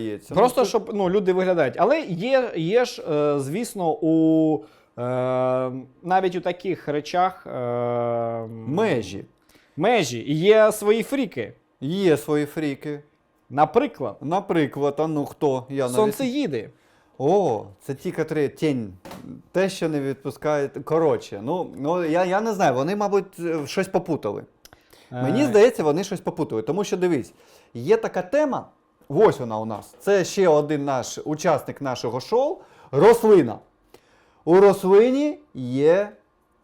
здається. Просто Ну, щоб ну, люди виглядають. Але є, є ж, е, звісно, у е, навіть у таких речах е, межі. межі. Є свої фріки. Є свої фріки. Наприклад, Наприклад, а ну хто? Я навіть... О, це ті, котрі тінь. Те, що не відпускають. Коротше, ну, ну я, я не знаю, вони, мабуть, щось попутали. Мені Е, здається, вони щось попутали. Тому що дивись, є така тема, ось вона у нас. Це ще один наш учасник нашого шоу рослина. У рослині є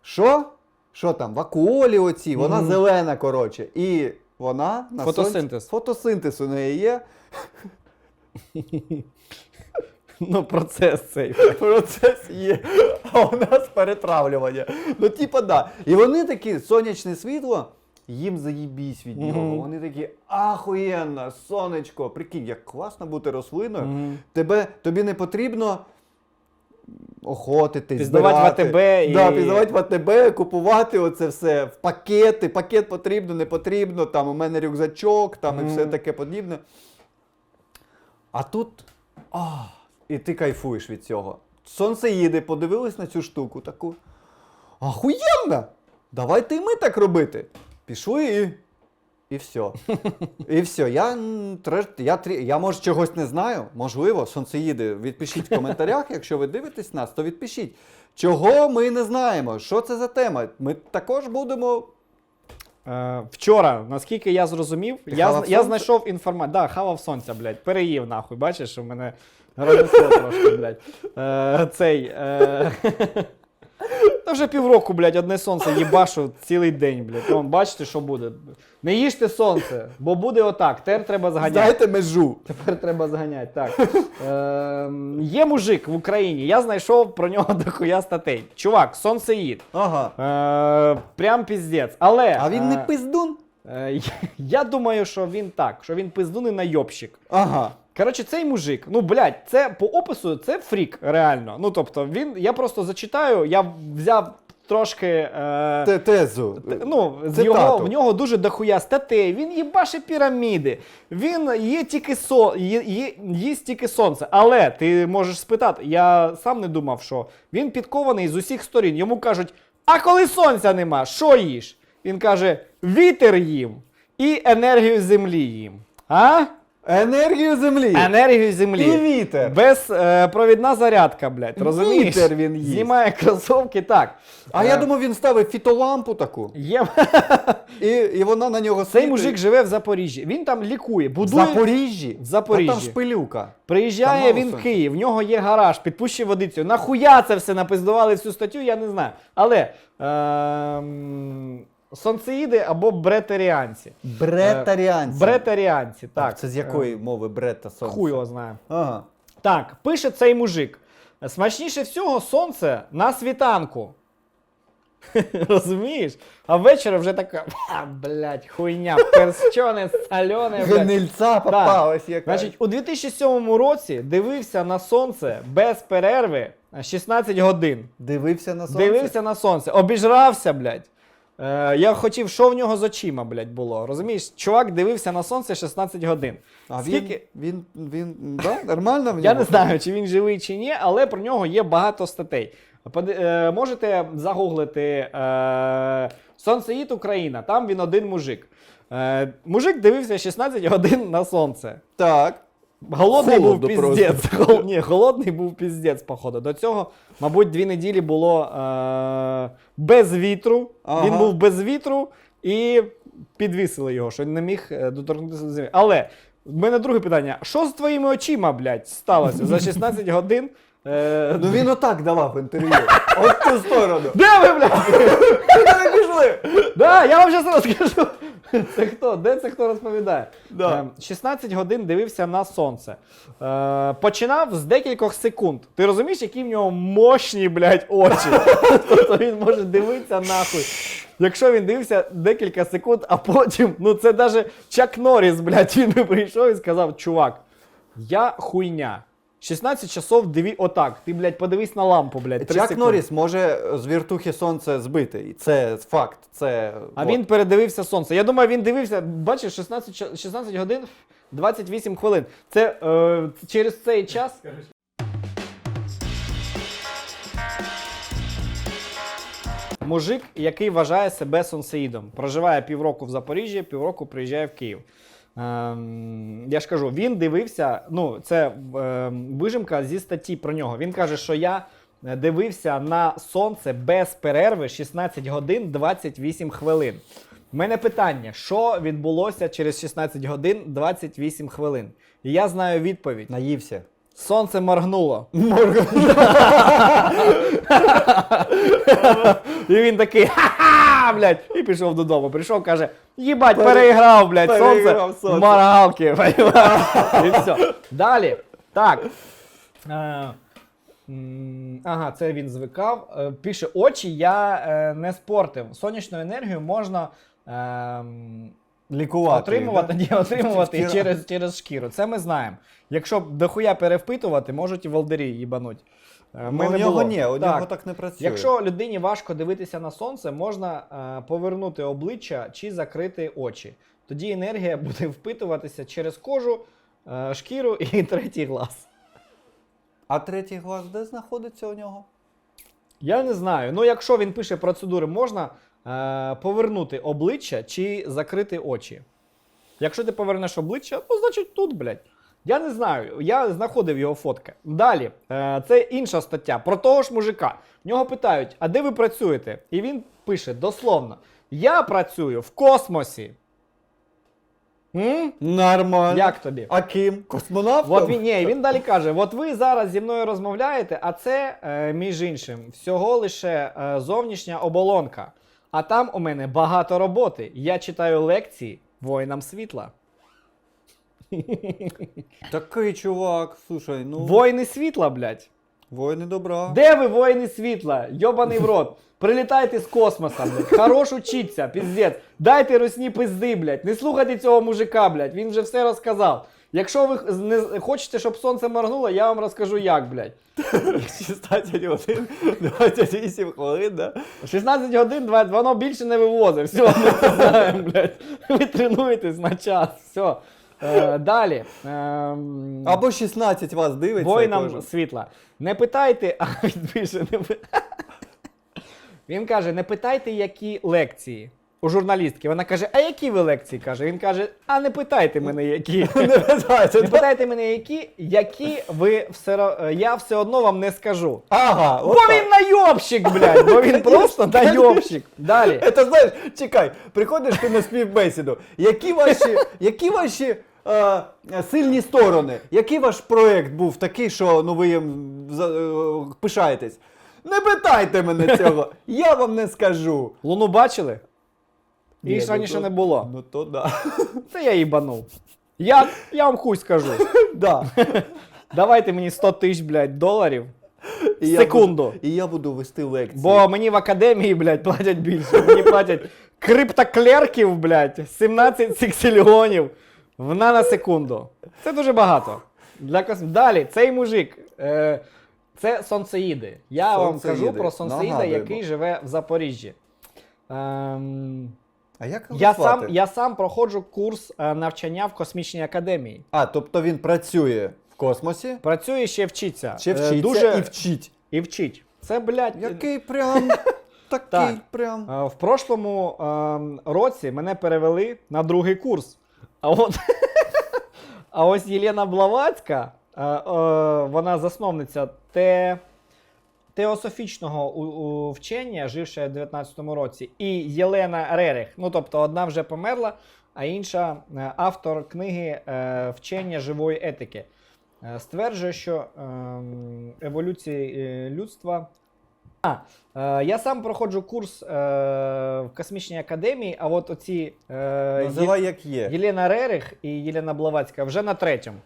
що? Що там? Вакуолі оці, вона Мгм. зелена, коротше. І вона на Фотосинтез. сонці- фотосинтез у неї є. Ну, процес цей. Процес є, а у нас перетравлювання. Ну, типа, да. І вони такі, сонячне світло, їм заїбісь від нього. Мгм. Вони такі, ахуєнно, сонечко, прикинь, як класно бути рослиною. Мгм. Тебе, тобі не потрібно охотити, Піздавати в збирати. АТБ і- Да, піздавати в АТБ, купувати оце все в пакети. Пакет потрібно, не потрібно, там у мене рюкзачок, там і Мгм. все таке подібне. А тут. А, і ти кайфуєш від цього. Сонцеїди подивились на цю штуку таку. Ахуєнно! Давайте і ми так робити. Пішли і. І все. І все. Я, я, я може чогось не знаю. Можливо, сонцеїди. Відпишіть в коментарях, якщо ви дивитесь нас, то відпишіть. Чого ми не знаємо? Що це за тема? Ми також будемо. Е, вчора, наскільки я зрозумів, Ти я, я знайшов інформацію. Да, хавав сонця, блядь. Переїв нахуй. Бачиш, у мене ронесло трошки, блядь. Е, цей. Е, та вже півроку, блядь, одне сонце їбашу цілий день, блядь. Вон, бачите, що буде. Не їжте сонце, бо буде отак. Тепер треба зганяти. Знаєте межу. Тепер треба зганяти. Так. Е, є мужик в Україні, я знайшов про нього дохуя статей. Чувак, сонцеїд. Ага. Е, прям піздець. Але. А він не е, пиздун? Е, я- думаю, що він так, що він пиздуний найобщик. Ага. Коротше, цей мужик, ну блядь, це по опису це фрік, реально. Ну тобто, він, я просто зачитаю, я взяв трошки. Е, Те- Тезу. т- ну, з Цитату. його, в нього дуже дохуя статей, він їбаше піраміди, він є тільки со, є, є, їсть тільки сонце. Але ти можеш спитати, я сам не думав, що він підкований з усіх сторін. Йому кажуть: а коли сонця нема, що їш? Він каже: вітер їм і енергію землі їм. А? Енергію землі. Енергію землі. І вітер. Без е, провідна зарядка, блядь. Розумієш? Вітер він їсть. Знімає кросовки, так. А Е, я думав, він ставив фітолампу таку, Є... і, і вона на нього Цей світить. мужик живе в Запоріжжі. Він там лікує, в будує. Запоріжжі. В Запоріжжі. А там шпилюка. Приїжджає мало він в. Київ, в нього є гараж, підпущує водицю. Нахуя це все напиздували всю статтю, я не знаю. Але ем, сонцеїди або бретеріанці. Бретаріанці. Бретаріанці, так. Так. Це з якої мови брета Е, сонце? Хуй його знає. Ага. Так, пише цей мужик. Смачніше всього сонце на світанку. Розумієш? А ввечері вже така, а, блядь, хуйня, перчоне, солене, блядь. Гнильця попалась яка. Значить, у 2007 році дивився на сонце без перерви 16 годин. Дивився на сонце. Дивився на сонце, обіжрався, блядь. Е, я хотів, що в нього з очима, блядь, було. Розумієш? Чувак дивився на сонце 16 годин. А Скільки... він, він, він, да? Нормально в Я не знаю, чи він живий, чи ні, але про нього є багато статей. Поди- е, можете загуглити е, Сонцеїд Україна, там він один мужик. Е, мужик дивився 16 годин на сонце. Так. Голодний був просто. піздець. Гол... Ні, голодний був піздець, походу. До цього, мабуть, дві неділі було е... без вітру. Ага. Він був без вітру і підвісили його, що не міг е, доторкнутися до землі. Але в мене друге питання: що з твоїми очима, блядь, сталося за 16 годин? Е... Ну він отак давав інтерв'ю. От в ту сторону. Де ви, блядь? Куди ви пішли? Да, я вам зараз розкажу. Це хто? Де це хто розповідає? Да. Ем, 16 годин дивився на сонце. Е, починав з декількох секунд. Ти розумієш, які в нього мощні, блядь, очі? тобто він може дивитися нахуй. Якщо він дивився декілька секунд, а потім, ну це навіть Чак Норріс, блядь, він би прийшов і сказав: чувак, я хуйня. 16 часов диві отак. Ти, блядь, подивись на лампу, блядь. 3 Чак секунди. Норріс може з віртухи сонце збити. І це факт. Це, А от. він передивився сонце. Я думаю, він дивився, бачиш, 16, ча- 16 годин 28 хвилин. Це е, через цей час. Мужик, який вважає себе сонсеїдом, проживає півроку в Запоріжжі, півроку приїжджає в Київ. Ем, я ж кажу, він дивився. Ну, це ем, вижимка зі статті про нього. Він каже, що я е, дивився на сонце без перерви 16 годин 28 хвилин. У мене питання: що відбулося через 16 годин 28 хвилин? І я знаю відповідь: Наївся. сонце моргнуло. І він такий ха-ха, блядь, і пішов додому. Прийшов, каже: їбать, переіграв, блядь, переіграв сонце, сонце. в І все. Далі. Так. Е, м, Ага, це він звикав. Е, Пише: очі я е, не спортив. Сонячну енергію можна. ем, Лікувати. Отримувати, да? ні, отримувати Шкіра. через, через шкіру. Це ми знаємо. Якщо дохуя перевпитувати, можуть і волдирі їбануть. Е, Ну, ми у не нього було. ні, у Так. нього так не працює. Якщо людині важко дивитися на сонце, можна е, повернути обличчя чи закрити очі. Тоді енергія буде впитуватися через кожу, е, шкіру і третій глаз. А третій глаз де знаходиться у нього? Я не знаю. Ну, якщо він пише процедури, можна повернути обличчя чи закрити очі. Якщо ти повернеш обличчя, ну значить тут, блядь. Я не знаю, я знаходив його фотки. Далі, е, це інша стаття про того ж мужика. В нього питають: а де ви працюєте? І він пише дословно: Я працюю в космосі. М? Нормально. Як тобі? А ким? Космонавтом? От він, ні, він далі каже: от ви зараз зі мною розмовляєте, а це, е, між іншим, всього лише е, зовнішня оболонка. А там у мене багато роботи. Я читаю лекції воїнам світла. Такий чувак, слушай, ну. Воїни світла, блядь. Воїни добра. Де ви, воїни світла? Йобаний в рот. Прилітайте з космоса, блядь. Хорош учіться, піздець. Дайте русні пизди, блядь. Не слухайте цього мужика, блядь. Він вже все розказав. Якщо ви не хочете, щоб сонце моргнуло, я вам розкажу як, блядь. 16 годин, 28 хвилин, да? 16 годин, 20, воно більше не вивозить. Все, ми знаємо, блядь. Ви тренуєтесь на час. Все. Е, далі. Ем, Або 16 вас дивиться. Воїнам світла. Не питайте, а він пише, не пи- Він каже: не питайте, які лекції. У журналістки. Вона каже, а які ви лекції? каже. Він каже, а не питайте мене, які. Не питайте, Не питайте мене, які, які ви все ро- я все одно вам не скажу. Ага, Бо от так. він найобщик, блядь, бо він просто найобщик. Далі. Это знаєш, чекай, приходиш ти на співбесіду. Які ваші, які ваші е, сильні сторони? Який ваш проєкт був такий, що ну ви їм за- е, пишаєтесь? Не питайте мене цього, я вам не скажу. Луну бачили? Її ж ну раніше не було. Ну то да. Це я їбанув. Я, я вам хуй скажу. да. Давайте мені 100 тисяч, блядь, доларів. І я Секунду. буду- і я буду вести лекції. Бо мені в академії, блядь, платять більше. Мені платять криптоклерків, блядь, 17 сексільйонів в наносекунду. Це дуже багато. Для кос... Далі, цей мужик. Е, це сонцеїди. Я вам кажу про сонцеїда, Нагадуємо. який живе в Запоріжжі. Ем, А як його я, звати? сам, я сам проходжу курс е, навчання в космічній академії. А, тобто він працює в космосі, Працює ще вчиться. ще Е, вчиться дуже... і вчить. і вчить. Це, блядь, Який прям такий Так. прям. Е, В прошлому ем, році мене перевели на другий курс. А от а ось Єлена Блавацька, е, е, вона засновниця те, теософічного у, у вчення, живша в 19-му році, і Єлена Рерих. Ну, тобто, одна вже померла, а інша е, автор книги е, Вчення живої етики. Е, Стверджує, що ем, еволюції людства а, я сам проходжу курс е, в космічній академії, а от оці е, Називай як. Є- Єлена Рерих і Єлена Блавацька вже на третьому.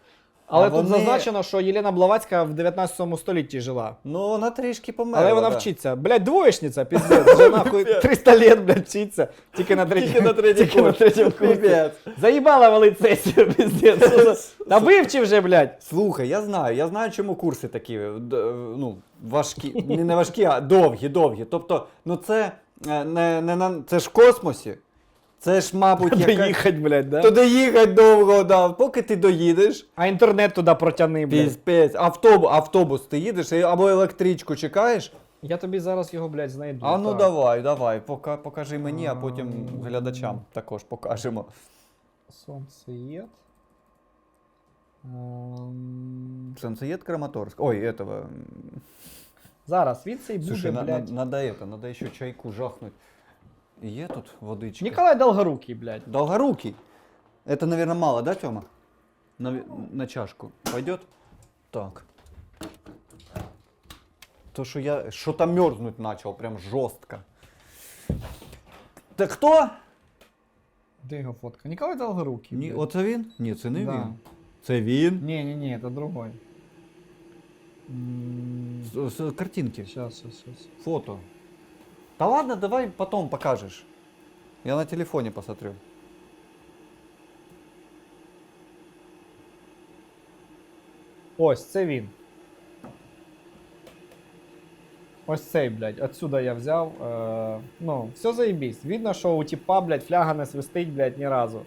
Але А тут вони- зазначено, що Єлена Блавацька в 19 столітті жила. Ну, вона трішки померла. Але вона да. вчиться. Блядь, двоєчниця, піздець. Вже нахуй 300 літ, блядь, вчиться. Тільки на третьому, Тільки на третій тільки на третьому курсі. Заїбала валить сесію, піздець. Що за- Та вивчи вже, блядь. Слухай, я знаю, я знаю, чому курси такі д- ну, важкі, не, не важкі, а довгі, довгі. Тобто, ну це е, не, не на це ж в космосі. Це ж, мабуть, яка... Доїхать, блядь, да? Туди їхати довго, да. Поки ти доїдеш. А інтернет туди протягни, блядь. Піспець. Автобус, автобус ти їдеш або електричку чекаєш. Я тобі зараз його, блядь, знайду. А ну Так. давай, давай, пока, покажи мені, а потім глядачам також покажемо. Сонцеєд. Ем, Сонцеєд Краматорськ. Ой, этого. Зараз, звідси й буде, Слушай, на- блядь. надо это, надо еще чайку жахнуть. Є тут водичка? Ніколай Долгорукий, блядь. Долгорукий. Это, наверное, мало, да, Тёма? На, на чашку. Пойдет? Так. То, что я что-то мерзнуть начал, прям жестко. Так хто? Де його фотка? Ніколай Долгорукий. Ні, блядь. оце він? Ні, це не Да. він. Це він. Не, не, не, это другой. М, З, з картинки. Сейчас, сейчас, сейчас. Фото. Да ладно, давай потом покажешь. Я на телефоне посмотрю. Ось, це він. Ось цей, блядь, отсюда я взяв. Е, ну, все заебісь. Видно, що у типа, блядь, фляга не свистить, блядь, ні разу.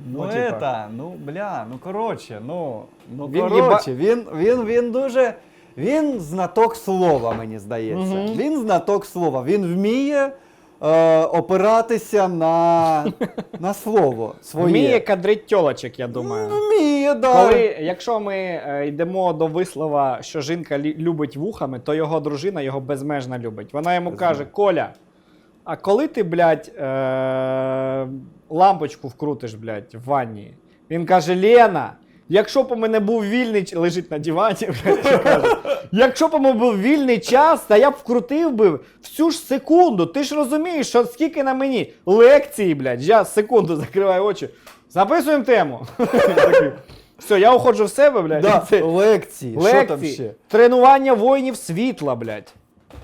Ну, Ну, типа. это, ну, бля, ну коротше, ну, ну Він коротше, він, він, він дуже. Він знаток слова, мені здається. Мгм. Він знаток слова. Він вміє е, опиратися на, на слово своє. Вміє кадрить тьолочок, я думаю. Ну, Вміє, да. Коли, якщо ми е, йдемо до вислова, що жінка лі- любить вухами, то його дружина його безмежно любить. Вона йому Безмежно. каже: Коля, а коли ти, блядь, е- лампочку вкрутиш, блядь, в ванні? Він каже: Лена, якщо б у мене був вільний ч- лежить на дивані, і якщо б у мене був вільний час, та я б вкрутив би всю ж секунду. Ти ж розумієш, що скільки на мені лекції, блядь, я секунду закриваю очі. Записуємо тему. Такий, Все, я уходжу в себе, блядь. Да, Це лекції. Що там лекції, ще? тренування воїнів світла, блядь.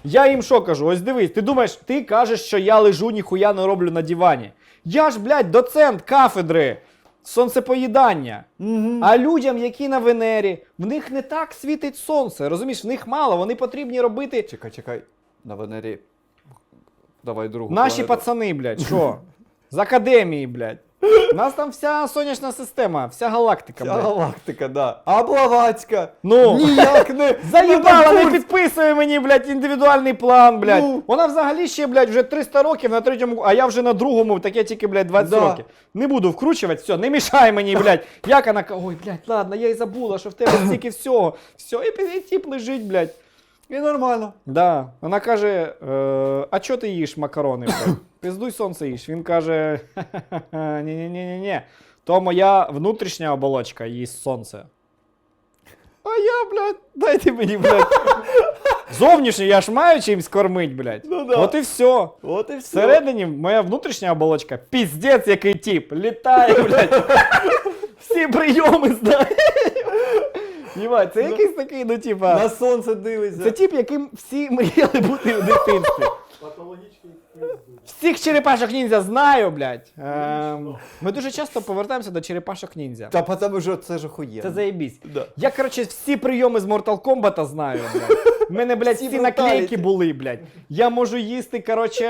Я їм що кажу? Ось дивись, ти думаєш, ти кажеш, що я лежу, ніхуя не роблю на дивані. Я ж, блядь, доцент кафедри сонцепоїдання. Угу. А людям, які на Венері, в них не так світить сонце. Розумієш, в них мало, вони потрібні робити. Чекай, чекай. На Венері. Давай другу. Наші планету. пацани, блядь, що? З академії, блядь. У нас там вся сонячна система, вся галактика, Вся блядь. галактика, да. А Блаватська? Ну. Ніяк не. Заїбала, не курс. підписує мені, блядь, індивідуальний план, блядь. Ну. Вона взагалі ще, блядь, вже 300 років на третьому, а я вже на другому, таке тільки, блядь, 20 Да. років. Не буду вкручувати, все, не мішай мені, блядь. Як вона ой, блядь, ладно, я й забула, що в тебе стільки всього. Все, і, і тіп лежить, блядь. І нормально. Да. Вона каже: е, а чого ти їш макарони? блядь? Пиздуй сонце їж. Він каже: ні-ні-ні-ні. То моя внутрішня оболочка їсть сонце. А я, блядь, дайте мені, блядь. Зовнішню я ж маю чимсь кормить, блядь. Ну да. От і все. От і все. Всередині моя внутрішня оболочка, піздець, який тип, літає, блядь. Всі прийоми знає. Єбать, це якийсь такий, ну, типа. На сонце дивиться. Це тип, яким всі мріяли бути в дитинстві. Всіх черепашок ніндзя знаю, блядь. Ем, ми дуже часто повертаємося до черепашок ніндзя. Та потому що це ж охуєнно. Це заєбісь. Да. Я, коротше, всі прийоми з Mortal Kombat знаю, блядь. У мене, блядь, Всі всі наклейки бруталіті. були, блядь. Я можу їсти, коротше,